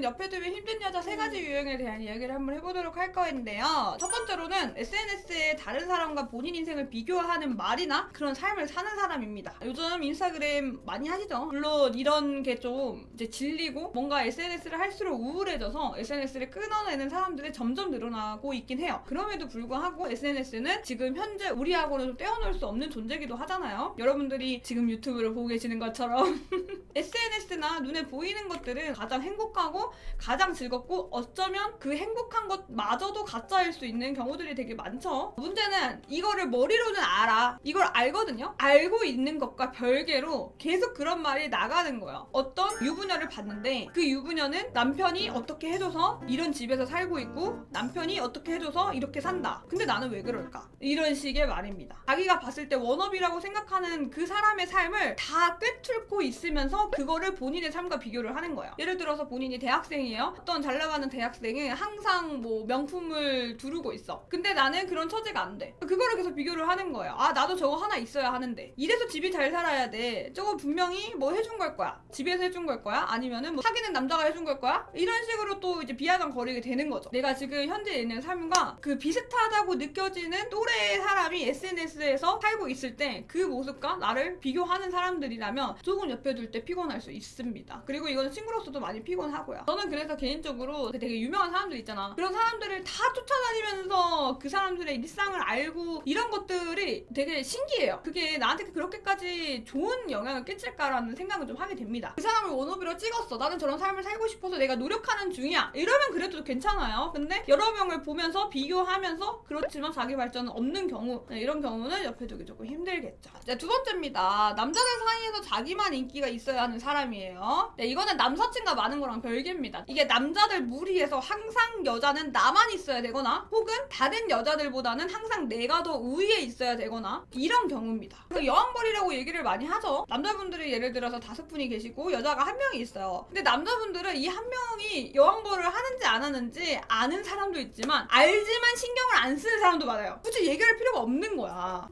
오늘은 옆에 두면 힘든 여자 세 가지 유형에 대한 이야기를 한번 해보도록 할 거인데요. 첫 번째로는 SNS에 다른 사람과 본인 인생을 비교하는 말이나 그런 삶을 사는 사람입니다. 요즘 인스타그램 많이 하시죠? 물론 이런 게 좀 이제 질리고 뭔가 SNS를 할수록 우울해져서 SNS를 끊어내는 사람들이 점점 늘어나고 있긴 해요. 그럼에도 불구하고 SNS는 지금 현재 우리하고는 좀 떼어놓을 수 없는 존재기도 하잖아요. 여러분들이 지금 유튜브를 보고 계시는 것처럼 SNS나 눈에 보이는 것들은 가장 행복하고 가장 즐겁고 어쩌면 그 행복한 것마저도 가짜일 수 있는 경우들이 되게 많죠. 문제는 이거를 머리로는 알아. 이걸 알거든요. 알고 있는 것과 별개로 계속 그런 말이 나가는 거예요. 어떤 유부녀를 봤는데 그 유부녀는 남편이 어떻게 해줘서 이런 집에서 살고 있고 남편이 어떻게 해줘서 이렇게 산다. 근데 나는 왜 그럴까? 이런 식의 말입니다. 자기가 봤을 때 원업이라고 생각하는 그 사람의 삶을 다 꿰뚫고 있으면서 그거를 본인의 삶과 비교를 하는 거예요. 예를 들어서 본인이 대학생이에요. 어떤 잘 나가는 대학생이 항상 뭐 명품을 두르고 있어. 근데 나는 그런 처지가 안 돼. 그거를 계속 비교를 하는 거예요. 아 나도 저거 하나 있어야 하는데 이래서 집이 잘 살아야 돼. 저거 분명히 뭐 해준 걸 거야. 집에서 해준 걸 거야. 아니면은 뭐 사귀는 남자가 해준 걸 거야. 이런 식으로 또 이제 비하감 거리게 되는 거죠. 내가 지금 현재 있는 삶과 그 비슷하다고 느껴지는 또래의 사람이 SNS에서 살고 있을 때 그 모습과 나를 비교하는 사람들이라면 조금 옆에 둘 때 피곤할 수 있습니다. 그리고 이거는 친구로서도 많이 피곤하고요. 저는 그래서 개인적으로 되게 유명한 사람들 있잖아. 그런 사람들을 다 쫓아다니면서 그 사람들의 일상을 알고 이런 것들이 되게 신기해요. 그게 나한테 그렇게까지 좋은 영향을 끼칠까라는 생각을 좀 하게 됩니다. 그 사람을 원오비로 찍었어. 나는 저런 삶을 살고 싶어서 내가 노력하는 중이야. 이러면 그래도 괜찮아요. 근데 여러 명을 보면서 비교하면서 그렇지만 자기 발전은 없는 경우 네, 이런 경우는 옆에 두기 조금 힘들겠죠. 이제 두 번째입니다. 남자들 사이에서 자기만 인기가 있어야 하는 사람이에요. 네, 이거는 남사친과 많은 거랑 별개입니다. 이게 남자들 무리에서 항상 여자는 나만 있어야 되거나 혹은 다른 여자들보다는 항상 내가 더 우위에 있어야 되거나 이런 경우입니다. 그 여왕벌이라고 얘기를 많이 하죠. 남자분들이 예를 들어서 다섯 분이 계시고 여자가 한 명이 있어요. 근데 남자분들은 이 한 명이 여왕벌을 하는지 안 하는지 아는 사람도 있지만 알지만 신경을 안 쓰는 사람도 많아요. 굳이 얘기할 필요가 없는 거야.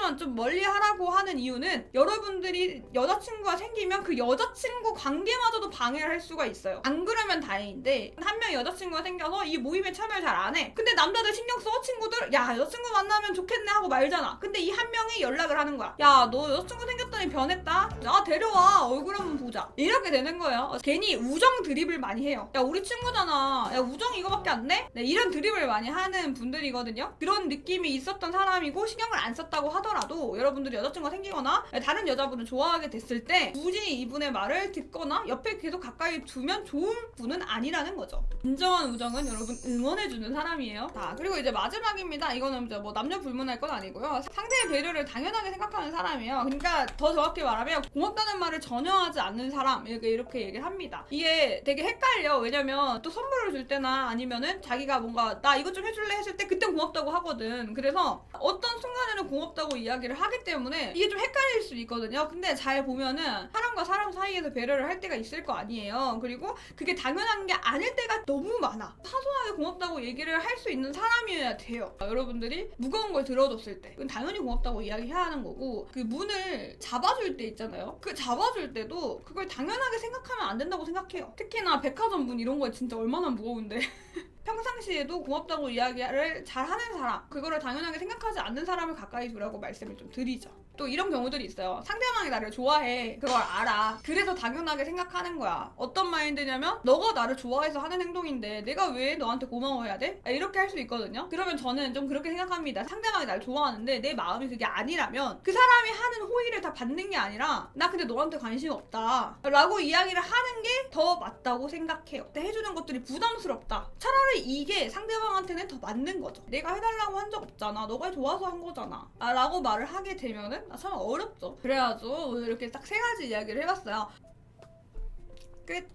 하지만 좀 멀리 하라고 하는 이유는 여러분들이 여자친구가 생기면 그 여자친구 관계마저도 방해를 할 수가 있어요. 안 그러면 다행인데 한 명 여자친구가 생겨서 이 모임에 참여를 잘 안 해. 근데 남자들 신경 써 친구들 야 여자친구 만나면 좋겠네 하고 말잖아. 근데 이 한 명이 연락을 하는 거야. 야 너 여자친구 생겼 더니 변했다. 야 데려와 얼굴 한번 보자. 이렇게 되는 거예요. 괜히 우정 드립을 많이 해요. 야 우리 친구잖아. 야 우정 이거밖에 안 돼? 네, 이런 드립을 많이 하는 분들이거든요. 그런 느낌이 있었던 사람이고 신경을 안 썼다고 하더라도 여러분들이 여자친구가 생기거나 다른 여자분을 좋아하게 됐을 때 굳이 이분의 말을 듣거나 옆에 계속 가까이 두면 좋은 분은 아니라는 거죠. 진정한 우정은 여러분 응원해주는 사람이에요. 자 그리고 이제 마지막입니다. 이거는 이제 뭐 남녀 불문할 건 아니고요. 상대의 배려를 당연하게 생각하는 사람이에요. 그러니까 더 정확히 말하면 고맙다는 말을 전혀 하지 않는 사람 이렇게 이렇게 얘기를 합니다. 이게 되게 헷갈려. 왜냐면 또 선물을 줄 때나 아니면은 자기가 뭔가 나 이것 좀 해줄래 했을 때 그땐 고맙다고 하거든. 그래서 어떤 순간에는 고맙다고 이야기를 하기 때문에 이게 좀 헷갈릴 수 있거든요. 근데 잘 보면은 사람과 사람 사이에서 배려를 할 때가 있을 거 아니에요. 그리고 그게 당연한 게 아닐 때가 너무 많아. 사소하게 고맙다고 얘기를 할 수 있는 사람이어야 돼요. 여러분들이 무거운 걸 들어줬을 때, 당연히 고맙다고 이야기해야 하는 거고, 그 문을 잡 아줄 때 있잖아요. 그 잡아줄 때도 그걸 당연하게 생각하면 안 된다고 생각해요. 특히나 백화점 문 이런 거 진짜 얼마나 무거운데. 평상시에도 고맙다고 이야기를 잘 하는 사람, 그거를 당연하게 생각하지 않는 사람을 가까이 두라고 말씀을 좀 드리죠. 또 이런 경우들이 있어요. 상대방이 나를 좋아해. 그걸 알아. 그래서 당연하게 생각하는 거야. 어떤 마인드냐면, 너가 나를 좋아해서 하는 행동인데, 내가 왜 너한테 고마워해야 돼? 아, 이렇게 할 수 있거든요. 그러면 저는 좀 그렇게 생각합니다. 상대방이 나를 좋아하는데, 내 마음이 그게 아니라면, 그 사람이 하는 호의를 다 받는 게 아니라, 나 근데 너한테 관심 없다. 라고 이야기를 하는 게 더 맞다고 생각해요. 근데 해주는 것들이 부담스럽다. 차라리 이게 상대방한테는 더 맞는 거죠. 내가 해달라고 한 적 없잖아. 너가 좋아서 한 거잖아. 아, 라고 말을 하게 되면은 아, 참 어렵죠. 그래가지고 오늘 이렇게 딱 세 가지 이야기를 해봤어요. 끝.